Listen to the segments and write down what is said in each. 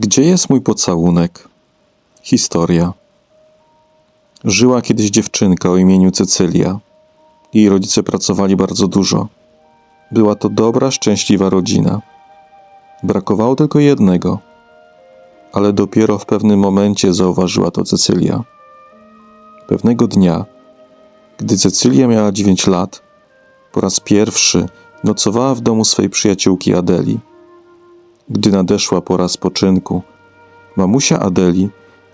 Gdzie jest mój pocałunek? Historia. Żyła kiedyś dziewczynka o imieniu Cecylia. Jej rodzice pracowali bardzo dużo. Była to dobra, szczęśliwa rodzina. Brakowało tylko jednego. Ale dopiero w pewnym momencie zauważyła to Cecylia. Pewnego dnia, gdy Cecylia miała 9 lat, po raz pierwszy nocowała w domu swej przyjaciółki Adeli. Gdy nadeszła pora spoczynku, mamusia Adeli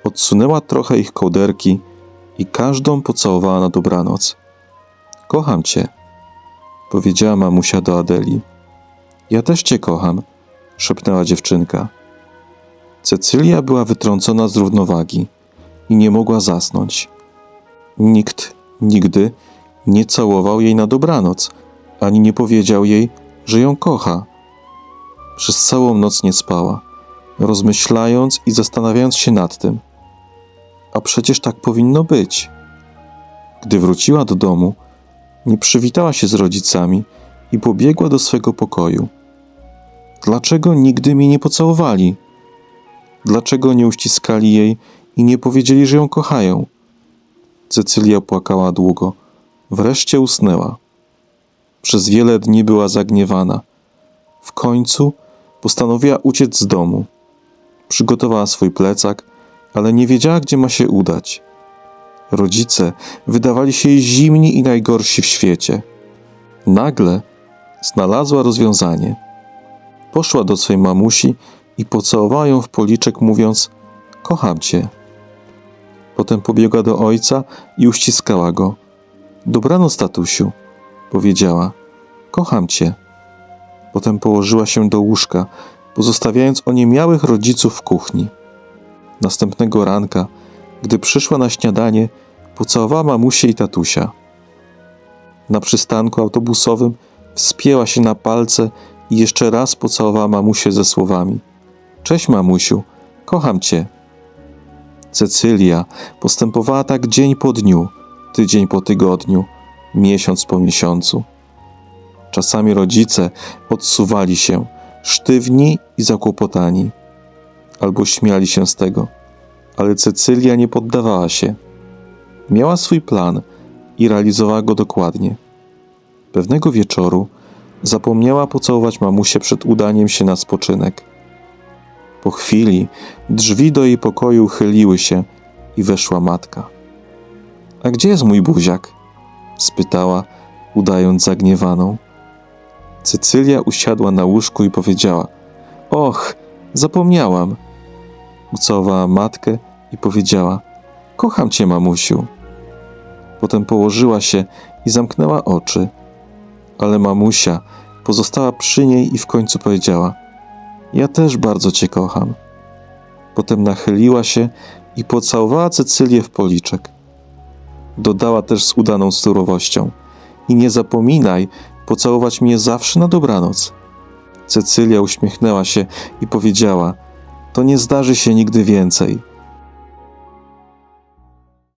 odsunęła trochę ich kołderki i każdą pocałowała na dobranoc. Kocham cię, powiedziała mamusia do Adeli. Ja też cię kocham, szepnęła dziewczynka. Cecylia była wytrącona z równowagi i nie mogła zasnąć. Nikt nigdy nie całował jej na dobranoc, ani nie powiedział jej, że ją kocha. Przez całą noc nie spała, rozmyślając i zastanawiając się nad tym. A przecież tak powinno być. Gdy wróciła do domu, nie przywitała się z rodzicami i pobiegła do swego pokoju. Dlaczego nigdy mi nie pocałowali? Dlaczego nie uściskali jej i nie powiedzieli, że ją kochają? Cecylia płakała długo. Wreszcie usnęła. Przez wiele dni była zagniewana. W końcu postanowiła uciec z domu. Przygotowała swój plecak, ale nie wiedziała, gdzie ma się udać. Rodzice wydawali się jej zimni i najgorsi w świecie. Nagle znalazła rozwiązanie. Poszła do swej mamusi i pocałowała ją w policzek, mówiąc: Kocham cię. Potem pobiegła do ojca i uściskała go. Dobranoc, tatusiu, powiedziała. Kocham cię. Potem położyła się do łóżka, pozostawiając oniemiałych rodziców w kuchni. Następnego ranka, gdy przyszła na śniadanie, pocałowała mamusię i tatusia. Na przystanku autobusowym wspięła się na palce i jeszcze raz pocałowała mamusię ze słowami: Cześć, mamusiu, kocham cię. Cecylia postępowała tak dzień po dniu, tydzień po tygodniu, miesiąc po miesiącu. Czasami rodzice odsuwali się, sztywni i zakłopotani, albo śmiali się z tego, ale Cecylia nie poddawała się. Miała swój plan i realizowała go dokładnie. Pewnego wieczoru zapomniała pocałować mamusię przed udaniem się na spoczynek. Po chwili drzwi do jej pokoju uchyliły się i weszła matka. A gdzie jest mój buziak? spytała, udając zagniewaną. Cecylia usiadła na łóżku i powiedziała: Och, zapomniałam. Ucałowała matkę i powiedziała: Kocham cię, mamusiu. Potem położyła się i zamknęła oczy, ale mamusia pozostała przy niej i w końcu powiedziała: Ja też bardzo cię kocham. Potem nachyliła się i pocałowała Cecylię w policzek. Dodała też z udaną surowością: I nie zapominaj pocałować mnie zawsze na dobranoc. Cecylia uśmiechnęła się i powiedziała: To nie zdarzy się nigdy więcej.